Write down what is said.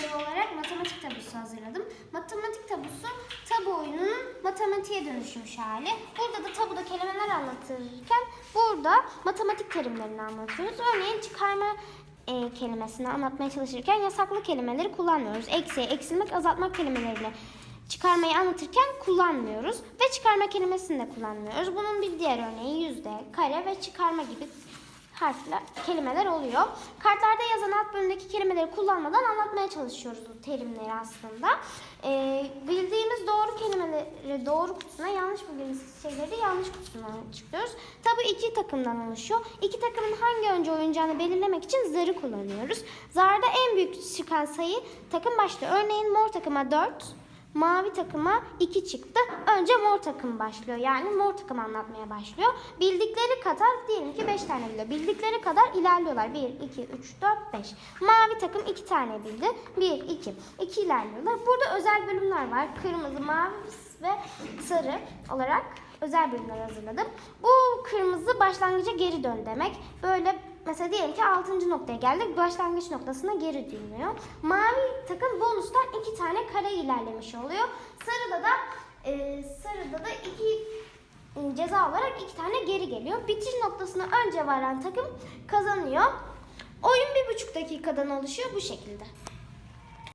ödevi olarak matematik tabusu hazırladım. Matematik tabusu tabu oyununun matematiğe dönüşmüş hali. Burada da tabuda kelimeler anlatırken burada matematik terimlerini anlatıyoruz. Örneğin çıkarma e, kelimesini anlatmaya çalışırken yasaklı kelimeleri kullanmıyoruz. Eksiye, eksilmek, azaltmak kelimeleriyle çıkarmayı anlatırken kullanmıyoruz. Ve çıkarma kelimesini de kullanmıyoruz. Bunun bir diğer örneği yüzde, kare ve çıkarma gibi harfler, kelimeler oluyor. Kartlarda yazan alt bölümdeki kelimeleri kullanmadan anlatmaya çalışıyoruz bu terimleri aslında. Ee, bildiğimiz doğru kelimeleri doğru kutusuna, yanlış bildiğimiz şeyleri yanlış kutusuna çıkıyoruz. Tabi iki takımdan oluşuyor. İki takımın hangi önce oynayacağını belirlemek için zarı kullanıyoruz. Zarda en büyük çıkan sayı takım başlıyor. Örneğin mor takıma 4, Mavi takıma 2 çıktı. Önce mor takım başlıyor. Yani mor takım anlatmaya başlıyor. Bildikleri kadar diyelim ki 5 tane biliyor. Bildikleri kadar ilerliyorlar. 1, 2, 3, 4, 5. Mavi takım 2 tane bildi. 1, 2. 2 ilerliyorlar. Burada özel bölümler var. Kırmızı, mavi ve sarı olarak özel bölümler hazırladım. Bu kırmızı başlangıca geri dön demek. Böyle mesela diyelim ki 6. noktaya geldik. Başlangıç noktasına geri dönüyor. Mavi takım bonustan 2 tane kare ilerlemiş oluyor. Sarıda da e, sarıda da 2 e, ceza olarak 2 tane geri geliyor. Bitiş noktasına önce varan takım kazanıyor. Oyun bir buçuk dakikadan oluşuyor bu şekilde.